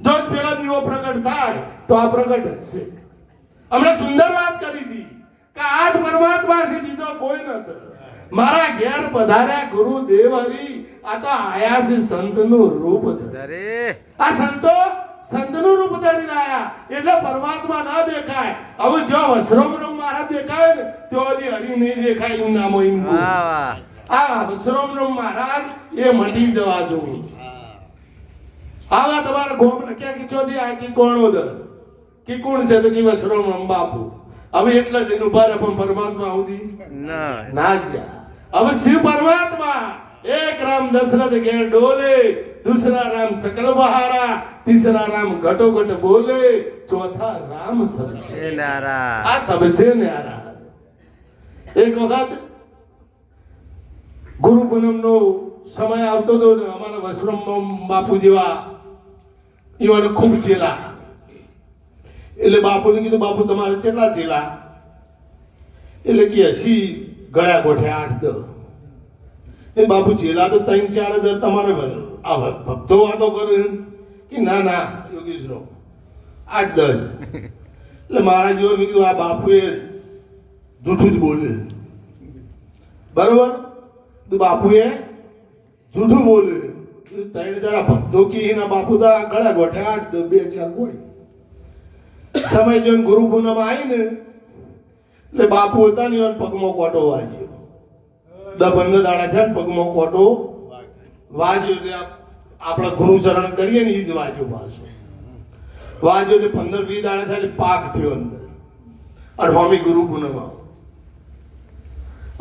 જો પેલો દીવો પ્રગટ થાય તો આ પ્રગટ જ છે. હમણાં સુંદર વાત કરી હતી કે આજ પરમાત્મા છે બીજો કોઈ નથી. મારા ઘેર પધાર્યા ગુરુ દેવ હરી આ તો આયા છે સંતનું રૂપ ધરે. આ સંતો સંતનું રૂપ ધરીને આયા એટલે પરમાત્મા ના દેખાય. હવે જો વસરોમ રમ મારા દેખાય ને તો હજી હરી નહીં દેખાય એમ નામો એમ આ વસરોમ રમ મહારાજ એ મટી જવા જોવું. આવા તમારા ગોમના ક્યાં કિચોદી આ કી કોણોદર. કી કોણ છે? તો કી વસરો બાપુ હવે એટલા જ ઊભા પણ પરમાત્મા આવતી? ના. ના જ્યા હવે શિવ પરમાત્મા. એક રામ દશરથ ઘેર ડોલે દૂસરા રામ સકલ બહારા તીસરા રામ ઘટો ઘટ બોલે ચોથા રામ સબસે. નારા આ સબસે નારા એક વખત ગુરુ પૂનમ નો સમય આવતો હતો ને અમારા વસુરામ બાપુ જેવા એવાને ખૂબ ચેલા એટલે બાપુને કીધું, બાપુ, તમારે કેટલા ચેલા એટલે કે હસી ગળ્યા ગોઠે આઠ દ એ બાપુ ચેલા તો ત્રણ ચાર હજાર તમારે આ ભક્તો વાતો કરે કે, ના ના, યોગેશનો, આઠ દસ એટલે મારા જેવો મેં કીધું, આ બાપુએ જૂઠું જ બોલે બરોબર? બાપુએ જૂઠું બોલે ત્રણ જરા ભક્તો કી ના બાપુ તો આ ગળા ગોઠે આઠ બે ચાર સમય જોઈને ગુરુ પૂનમ આવી ને એટલે બાપુ હતા ને એવાનો પગમાં કોટો વાગ્યો. દસ પંદર દાડા છે ને પગમાં કોટો વાજ્યો એટલે આપ- આપણે ગુરુચરણ કરીએ ને એ જ વાજ્યો પાછો. વાજ્યો એટલે પંદર વીસ દાડા થાય એટલે પાક થયો અંદર. અને સ્વામી ગુરુ પૂનમ આવો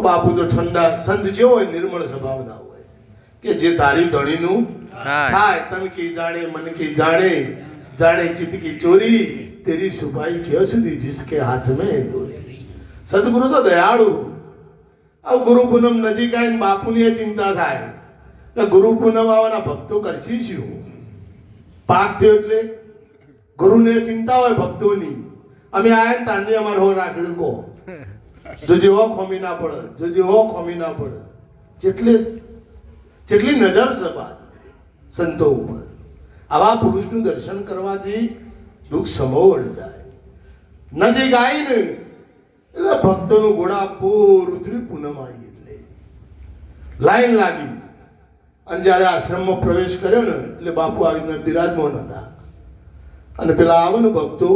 બાપુ તો ઠંડા સંત જેવો હોય નિર્મળ સ્વભાવના હોય. કે જે તારી ધણીનું થાય. તન કી જાણે મન કી જાણે જાણે ચિત કી ચોરી તેરી સુભાઈ કે સુધી જીસકે હાથ મેં દોરી. સદગુરુ તો દયાળુ. આ ગુરુ પૂનમ નજીક આવીને બાપુની એ ચિંતા થાય. કે ગુરુ પૂનમ આવવાના ભક્તો કરશી શું? પાક થયો એટલે? ગુરુને ચિંતા હોય ભક્તોની. અમે આયા ને તાંડી અમારે હો રાખ્યું કહો? જોજે હો ખોમી ના પડે જોજે હો ખોમી ના પડે. જેટલે જેટલી નજર છે સંતો ઉપર. આવા પુરુષનું દર્શન કરવાથી દુઃખ સમોવડ જાય નજીક આવીને એટલે ભક્તોનું ઘોડા પૂર ઉતરી પૂનમ આવી એટલે. લાઈન લાગી. અને જ્યારે આશ્રમમાં પ્રવેશ કર્યો ને, એટલે બાપુ આવીને બિરાજમાન હતા. અને પેલા આવે ને ભક્તો,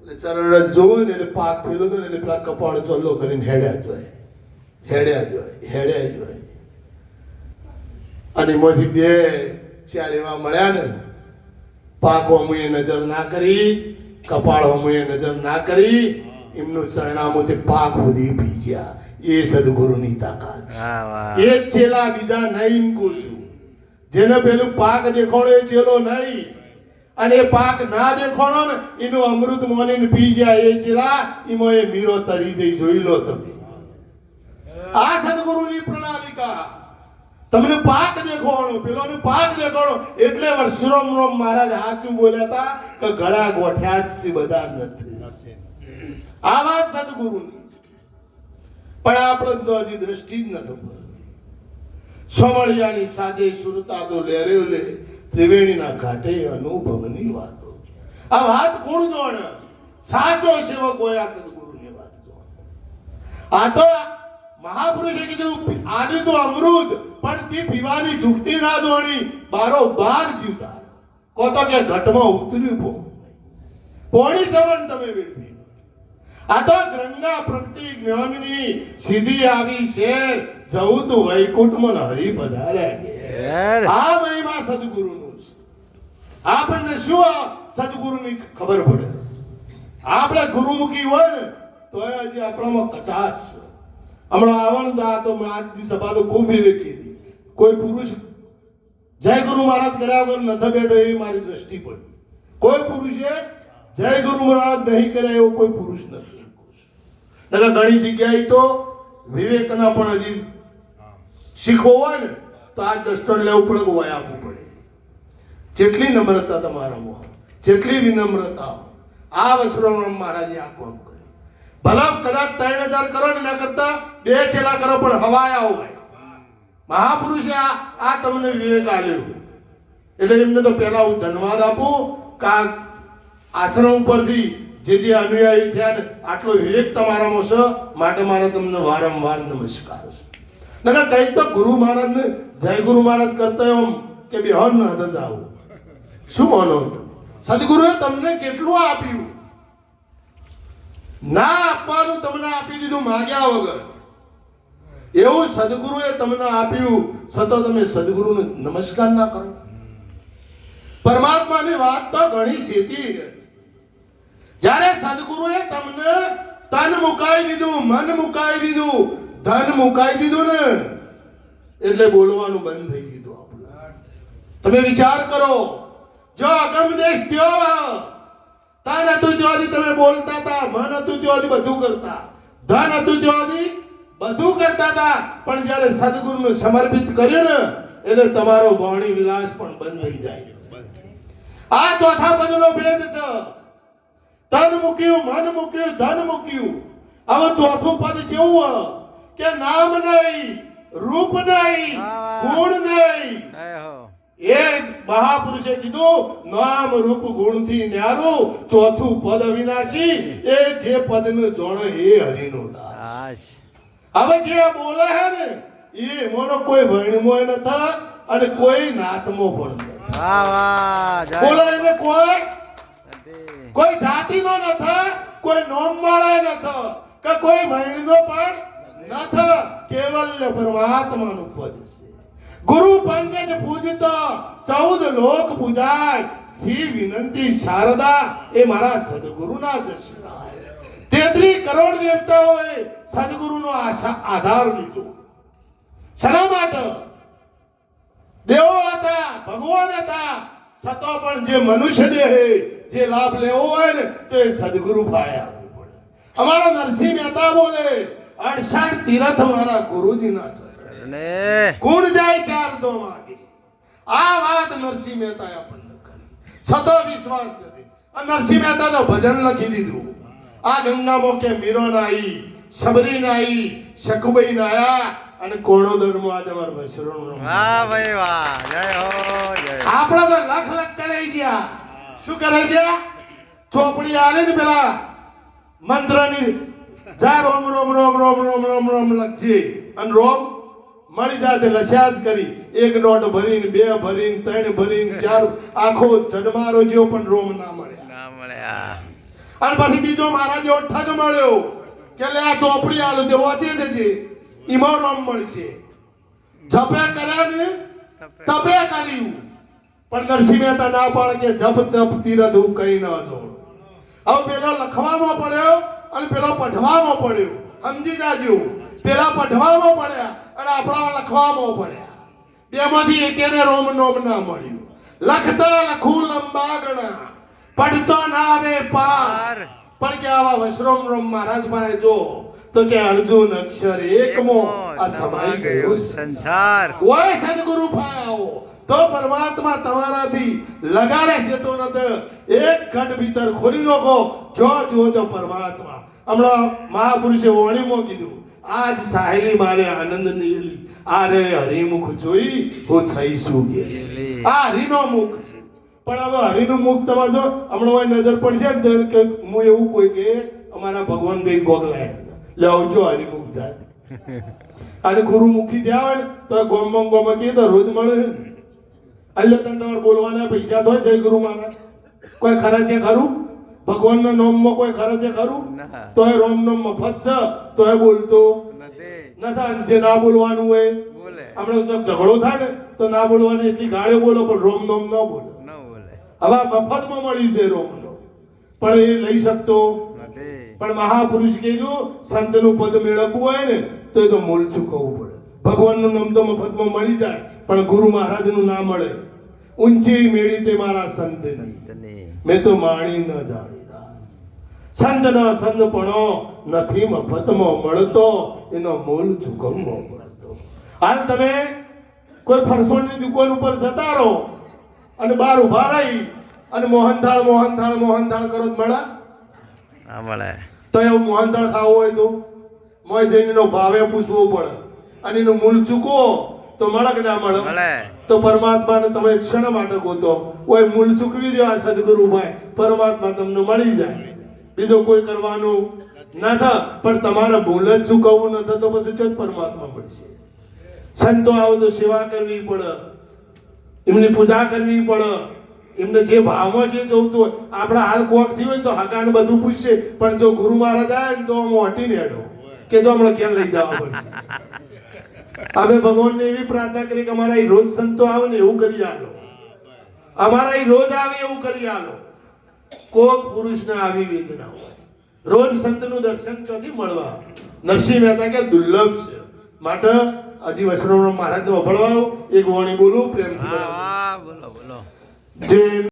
એટલે ચરણ જોવે ને, એટલે પાક થયેલો હતો ને, એટલે પેલા કપાળ ચોલ્લો કરીને હેડ્યા જોઈએ હેડ્યા જોઈએ હેડ્યા જોઈએ અને એમાંથી બે ચાર એવા મળ્યા ને પાક હોમુએ નજર ના કરી કપાળ હોમુએ નજર ના કરી એમનું ચરણામાંથી પાક સુધી પી ગયા. એ સદગુરુની તાકાત એ છેલા બીજા નહીં કહું છું. જેને પેલું પાક દેખાણો એ ચેલો નહીં. અને એ પાક ના દેખાણો ને એનું અમૃત મોનીને પી ગયા એ ચેલા એમાં એ મીરો તરી જઈ જોઈ લો તમે. આ સદગુરુની પ્રણાલિકા. તમને પાક દેખાણો પેલોને પાક દેખાડો. એટલે વર્ષોમ રોમ મહારાજ સાચું બોલ્યા હતા કે ગળા ગોઠ્યા જ છે બધા નથી. આ વાત સદગુરુની પણ આપણે તો હજી દ્રષ્ટિ જ નથી સમળિયાની સાથે સુરતા તો લેરે લે, ત્રિવેણીના ઘાટે અનુભવની વાતો આ વાત કોણ જોણે? સાચો સેવક હોય આ સદગુરુની વાત જોણે. આ તો મહાપુરુષે કીધું આને તો અમૃત પણ તે પીવાની ઝૂકતી ના દોણી. બારો બાર જીવતા કો તો કે ઘટમાં ઉતર્યું ભો પોણી સવન તમે વેડવી આ તો ગંગા પ્રગટી જ્ઞાનની સીધી આવી શેર. જવું તું વૈકુંઠમાં હરી. યાર. આ મહિમા સદગુરુનું છે. આપણને શું સદગુરુની ખબર પડે? આપણે ગુરુમુખી હોય ને તો હજી આપણામાં કચાશ છે. હમણાં આવવાનું હતા તો આજની સભા તો ખૂબ વિવેકી હતી કોઈ પુરુષ જય ગુરુ મહારાજ કર્યા વગર નથી બેઠો એવી મારી દ્રષ્ટિ પડી. કોઈ પુરુષે જય ગુરુ મહારાજ નહીં કર્યા એવો કોઈ પુરુષ નથી. નકર ઘણી જગ્યાએ તો વિવેકના પણ હજી શીખવો હોય ને તો આ દસ્તણ લેવું પડે કે વય આપવું પડે. જેટલી નમ્રતા તમારામાં જેટલી વિનમ્રતા આ વસ્ત્રો મહારાજે આ કામ ભલા કદાચ ત્રણ હજાર કરો ને એના કરતા બે છેલ્લા કરો પણ હવાયા હોય મહાપુરુષે આ આ તમને વિવેક આલ્યો એટલે એમને તો પહેલા હું ધન્યવાદ આપું કે આ આશ્રમ ઉપરથી જે જે અનુયાયી થયા ને, આટલો વિવેક તમારામાં છે, માટે મારે તમને વારંવાર નમસ્કાર છે. નકર કંઈક તો ગુરુ મહારાજને જય ગુરુ મહારાજ કરતા એમ કે બેહન ન હતા જાવું. શું માનો તમે? સદગુરુએ તમને કેટલું આપ્યું? ના આપવાનું તમને આપી દીધું માગ્યા વગર. એવું સદગુરુએ તમને આપ્યું છતાં તમે સદગુરુને નમસ્કાર ના કરો. પરમાત્માની વાત તો ઘણી સીધી જ્યારે સદગુરુએ તમને તન મુકાઈ દીધું, મન મુકાઈ દીધું, ધન મુકાઈ દીધું ને, એટલે બોલવાનું બંધ થઈ ગયું તમે વિચાર કરો, જો અગમ દેશ ત્યો તન હતું ત્યાંથી તમે બોલતા હતા મન હતું ત્યાંથી બધું કરતા. ધન હતું ત્યાંથી બધું કરતા હતા. પણ જ્યારે સદગુરુને સમર્પિત કર્યું ને એટલે તમારો વાણી વિલાસ પણ બંધ થઈ જાય. આ ચોથા પદનો ભેદ છે. તન મૂક્યું મન મૂક્યું ધન મૂક્યું. હવે ચોથું પદ કેવું? કે નામ નહીં રૂપ નહીં ગુણ નહીં. એ મહાપુરુષે કીધું નામ રૂપ ગુણથી ન્યારું ચોથું પદ અવિનાશી એ જે પદનું જોણ એ હરિનો દાસ હવે જે બોલે હે ને એ મોનો કોઈ વર્ણમોય નથી અને કોઈ નાતમો પણ નથી વાહ વાહ જય. બોલે એને કોઈ. કોઈ જાતિનો નથી કોઈ નોમવાળા નથી કે કોઈ વર્ણનો પણ નથી પરમાત્મા પરમાત્માનું પદ છે. ગુરુ પંકજ પૂજતો ચૌદ લોક પૂજાય. શ્રી વિનંતી, શારદા, એ મારા સદગુરુના જશનાય તેત્રી કરોડ દેવતાઓએ સદગુરુનો આધાર લીધો. શા માટે? દેવો હતા, ભગવાન હતા. સતો પણ જે મનુષ્ય દેહે, જે લાભ લેવો હોય ને, તો એ સદગુરુ ભાઈ આવવું પડે. અમારા નરસિંહ મહેતા બોલે, અડસઠ તીરથ મારા ગુરુજીના છે ને ગુણ જાય ચાર દો માગે આ વાત નરસિંહ મહેતાએ આપણને કરી. સતો વિશ્વાસ નથી. આ નરસિંહ મહેતા તો ભજન લખી દીધું. આ ગંગા મોકે મીરો નાઈ સબરી નાઈ શકુબઈ નાયા અને કોણોદરમાં આજે અમારા બસરોનો વાહ ભાઈ વાહ. જય હો જય. આપણા તો લખ લખ કરે ગયા. શું કરે છે ચોપડી આલે ને પેલા મંત્રની જા રોમ રોમ રોમ રોમ રોમ રોમ રોમ લખજે. અને રોમ મળી જાય તે લસ્યા જ કરી. એક નોટ ભરીને બે ભરીને ત્રણ ભરીને ચાર આખો જડમારો જેવો પણ રોમ ના મળ્યા. ના મળ્યા. અને પછી બીજો મારા જેવો ઠગ મળ્યો કે લે આ ચોપડી આલો તે વાંચે જજે ઈમાં રોમ મળશે. જપે કર્યા ને? તપે. કર્યું. પણ નરસિંહ મહેતા ના પાડે કે જપ તપ તીરથ હું કઈ ન જોડ હવે પેલો લખવામાં પડ્યો અને પેલો પઢવામાં પડ્યો. સમજી જાજો. પેલા પઢવામાં પડ્યા અને આપણા લખવામાં પડ્યા. બેમાંથી એકેને રોમ નોમ ના મળ્યું. લખતા લખું લંબા ગણા. પડતો ના આવે પાર. પણ કે આવા વસરોમ રોમ મહારાજ પાસે જો તો કે અર્જુન અક્ષર એકમો આ સમાઈ ગયો સંસાર. ઓય સદગુરુ ફાયો તો પરમાત્મા તમારાથી લગાડે સેટો નત એક ઘટ ભીતર ખોલી નાખો. જો જો તો પરમાત્મા. હમણાં મહાપુરુષે વાણીમાં કીધું. આજ સાહેલી મારે આનંદ નીલી. આ રે હરિમુખ જોઈ હું થઈશું કે આ હરિનો મુખ. પણ હવે હરિનું મુખ તમારે જો હમણાં નજર પડશે ને કે હું એવું કોઈ કે અમારા ભગવાન ભાઈ ગોગલાય લે આવજો હરિમુખ જાય અને ગુરુમુખી થયા હોય ને તો ગોમમાં ગોમાં કે તો રોજ મળે એટલે તને તમારે બોલવાના પૈસા તો જય ગુરુ મારા કોઈ ખરા છે ખરું? ભગવાનના નામમાં કોઈ ખરા છે ખરું? તો એ રોમ નામ મફત છે તો એ બોલતો. નથી. જે ના બોલવાનું હોય. આપણે તો ઝઘડો થાય ને તો ના બોલવાની એટલી ગાળે બોલો પણ રોમ નામ ન બોલો. હવે મફતમાં મળ્યું છે રોમનો પણ એ લઈ શકતો. પણ મહાપુરુષ કીધું સંતનું પદ મેળવવું હોય ને તો એ તો મૂળ ચૂકવવું પડે. ભગવાનનું નામ તો મફતમાં મળી જાય પણ ગુરુ મહારાજનું ના મળે. ઊંચી મેળી તે મારા સંતની. તને મેં તો માણી ન જાણી. સંતનો સંતપણો નથી મફતમાં મળતો એનો મૂળ ચૂકવવો મળતો. હાલ તમે કોઈ ફરસોણની દુકાન ઉપર જતા રહો અને બહાર ઊભા રહી અને મોહનથાળ મોહનથાળ મોહનથાળ કરો મળે. મળે. તો એવું મોહનથાળ ખાવો હોય તો? મોય જઈને એનો ભાવે પૂછવો પડે. અને એનું મૂળ ચૂકવો તો મળે કે ના મળે? મળે. તો પરમાત્માને તમે ક્ષણ માટે ગોતો? કોઈ મૂળ ચૂકવી દો આ સદગુરુ ભાઈ. પરમાત્મા તમને મળી જાય. બીજો કોઈ કરવાનું ના થાય. પણ તમારે ભૂલ જ ચૂકવવું ન થાય તો પછી જ પરમાત્મા મળશે. સંતો આવો તો સેવા કરવી પડે. એમની પૂજા કરવી પડે. એમને જે ભાવમાં જે જોતું હોય, આપણા હાલ કોક થયું હોય તો હકાન બધું પૂછશે. પણ જો ગુરુ મહારાજ આવે ને તો મોટી નેડો કે જો હમણાં ક્યાં લઈ જવા પડશે. અમે ભગવાનને એવી પ્રાર્થના કરી કે અમારા રોજ સંતો આવે ને એવું કરી આલો. અમારા રોજ આવે એવું કરી આલો. કોક પુરુષને આવી વેદના હોય. રોજ સંતનું દર્શન ચોથી મળવા? નરસિંહ મહેતા કે દુર્લભ છે. માટે હજી વૈષ્ણવ મહારાજને વભળવાઓ એક વાણી બોલું પ્રેમથી. વાહ બોલો બોલો. જે